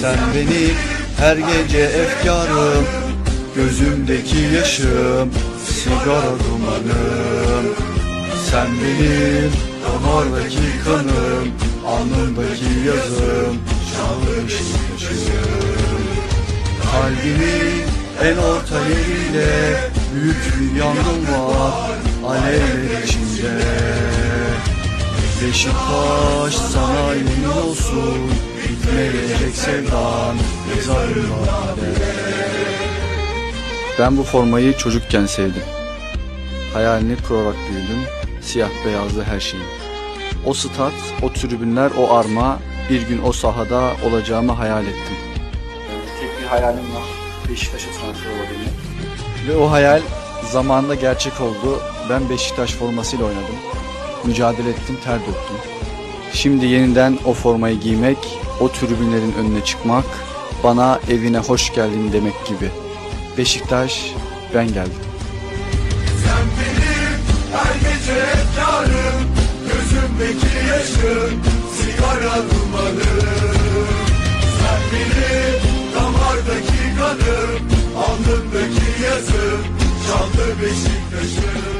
Sen benim her gece efkarım Gözümdeki yaşım Sigara dumanım. Sen benim damardaki kanım Alnımdaki yazım Şanlı Beşiktaş'ım Kalbimin en orta yerinde Büyük bir yangın var Alevler içinde. Beşiktaş sana yemin olsun Bitmeyecek sevdan Ben bu formayı çocukken sevdim. Hayalini kurarak büyüdüm. Siyah beyazlı her şeyim. O stat, o tribünler, o arma bir gün o sahada olacağımı hayal ettim. Tek bir hayalim var. Beşiktaş'a transfer olabilmek. Ve o hayal zamanında gerçek oldu. Ben Beşiktaş formasıyla oynadım. Mücadele ettim, ter döktüm. Şimdi yeniden o formayı giymek, o tribünlerin önüne çıkmak, bana evine hoş geldin demek gibi. Beşiktaş, ben geldim. Sen benim her gece efkarım Gözümdeki yaşım Sigara dumanım Sen benim damardaki kanım Alnımdaki yazım Şanlı Beşiktaş'ım